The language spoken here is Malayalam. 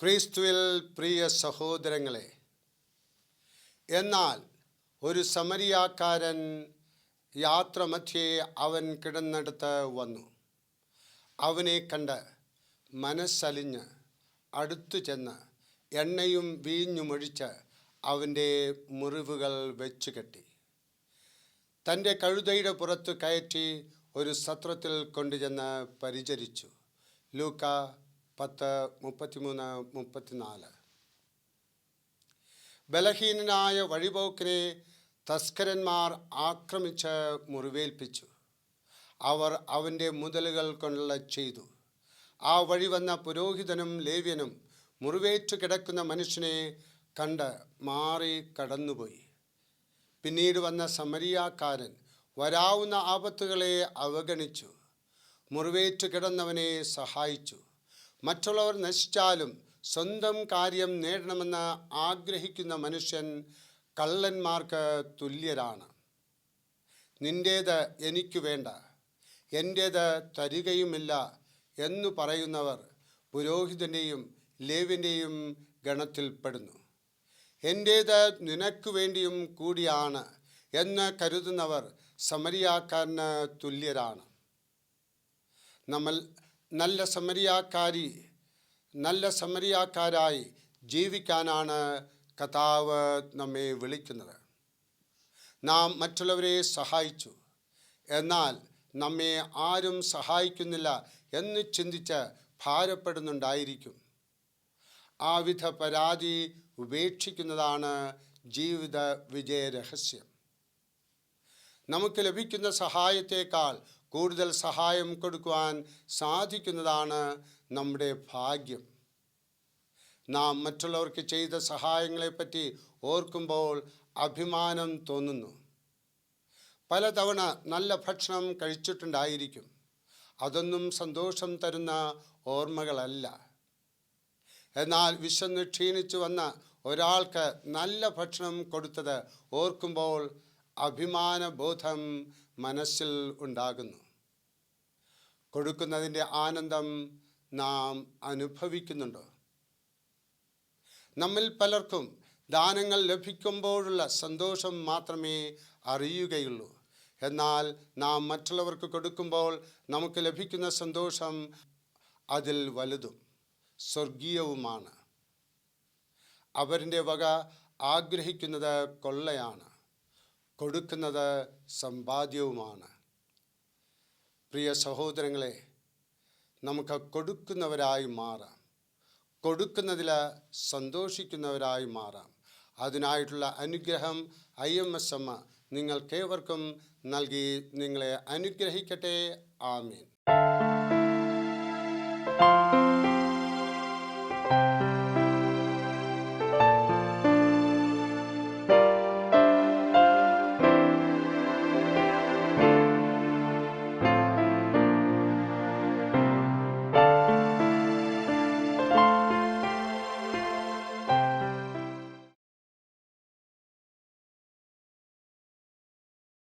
ക്രിസ്തുവിൽ പ്രിയ സഹോദരങ്ങളെ എന്നാൽ ഒരു സമരിയാക്കാരൻ യാത്ര മധ്യേ അവൻ കിടന്നെടുത്ത് വന്നു. അവനെ കണ്ട് മനസ്സലിഞ്ഞ് അടുത്തു ചെന്ന് എണ്ണയും വീഞ്ഞുമൊഴിച്ച് അവന്റെ മുറിവുകൾ വെച്ചു കെട്ടി. തന്റെ കഴുതയുടെ പുറത്ത് കയറ്റി ഒരു സത്രത്തിൽ കൊണ്ടുചെന്ന് പരിചരിച്ചു. ലൂക്ക പത്ത് മുപ്പത്തിമൂന്ന് മുപ്പത്തിനാല്. ബലഹീനനായ വഴിപോക്കിനെ തസ്കരന്മാർ ആക്രമിച്ച് മുറിവേൽപ്പിച്ചു. അവർ അവന്റെ മുതലുകൾ കൊണ്ടുള്ള ചെയ്തു. ആ വഴി വന്ന പുരോഹിതനും ലേവ്യനും മുറിവേറ്റു കിടക്കുന്ന മനുഷ്യനെ കണ്ട് മാറി കടന്നുപോയി. പിന്നീട് വന്ന സമരിയാക്കാരൻ വരാവുന്ന ആപത്തുകളെ അവഗണിച്ചു. മുറിവേറ്റു കിടന്നവനെ സഹായിച്ചു. മറ്റുള്ളവർ നശിച്ചാലും സ്വന്തം കാര്യം നേടണമെന്ന് ആഗ്രഹിക്കുന്ന മനുഷ്യൻ കള്ളന്മാർക്ക് തുല്യരാണ്. നിന്റേത് എനിക്ക് വേണ്ട എന്റേത് തരികയുമില്ല എന്നു പറയുന്നവർ പുരോഹിതന്റെയും ലേവിന്റെയും ഗണത്തിൽപ്പെടുന്നു എന്റേത് നിനക്ക് വേണ്ടിയും കൂടിയാണ് എന്ന് കരുതുന്നവർ സമരിയാക്കാരന് തുല്യരാണ്. നമ്മൾ നല്ല സമരിയാക്കാരി നല്ല സമരിയാക്കാരായി ജീവിക്കാനാണ് കഥാവ് നമ്മെ വിളിക്കുന്നത്. നാം മറ്റുള്ളവരെ സഹായിച്ചു. എന്നാൽ നമ്മെ ആരും സഹായിക്കുന്നില്ല എന്ന് ചിന്തിച്ച് ഭാരപ്പെടുന്നുണ്ടായിരിക്കും. ആ വിധ പരാതി ഉപേക്ഷിക്കുന്നതാണ് ജീവിത വിജയ രഹസ്യം നമുക്ക് ലഭിക്കുന്ന സഹായത്തേക്കാൾ കൂടുതൽ സഹായം കൊടുക്കുവാൻ സാധിക്കുന്നതാണ് നമ്മുടെ ഭാഗ്യം. നാം മറ്റുള്ളവർക്ക് ചെയ്ത സഹായങ്ങളെപ്പറ്റി ഓർക്കുമ്പോൾ അഭിമാനം തോന്നുന്നു. പലതവണ നല്ല ഭക്ഷണം കഴിച്ചിട്ടുണ്ടായിരിക്കും. അതൊന്നും സന്തോഷം തരുന്ന ഓർമ്മകളല്ല. എന്നാൽ വിശന്ന് ക്ഷീണിച്ചു വന്ന ഒരാൾക്ക് നല്ല ഭക്ഷണം കൊടുത്തത് ഓർക്കുമ്പോൾ അഭിമാനബോധം മനസ്സിൽ ഉണ്ടാകുന്നു. കൊടുക്കുന്നതിന്റെ ആനന്ദം നാം അനുഭവിക്കുന്നുണ്ടോ? നമ്മിൽ പലർക്കും ദാനങ്ങൾ ലഭിക്കുമ്പോഴുള്ള സന്തോഷം മാത്രമേ അറിയുകയുള്ളൂ. എന്നാൽ നാം മറ്റുള്ളവർക്ക് കൊടുക്കുമ്പോൾ നമുക്ക് ലഭിക്കുന്ന സന്തോഷം അതിൽ വലുതും സ്വർഗീയവുമാണ്. അവരിന്റെ വക ആഗ്രഹിക്കുന്നത് കൊള്ളയാണ്. കൊടുക്കുന്നത് സമ്പാദ്യവുമാണ്. പ്രിയ സഹോദരങ്ങളെ നമുക്ക് കൊടുക്കുന്നവരായി മാറാം. കൊടുക്കുന്നതിൽ സന്തോഷിക്കുന്നവരായി മാറാം. അതിനായിട്ടുള്ള അനുഗ്രഹം ഐ എം എസ് എമ്മ നിങ്ങൾക്കേവർക്കും നൽകി നിങ്ങളെ അനുഗ്രഹിക്കട്ടെ. ആമീൻ.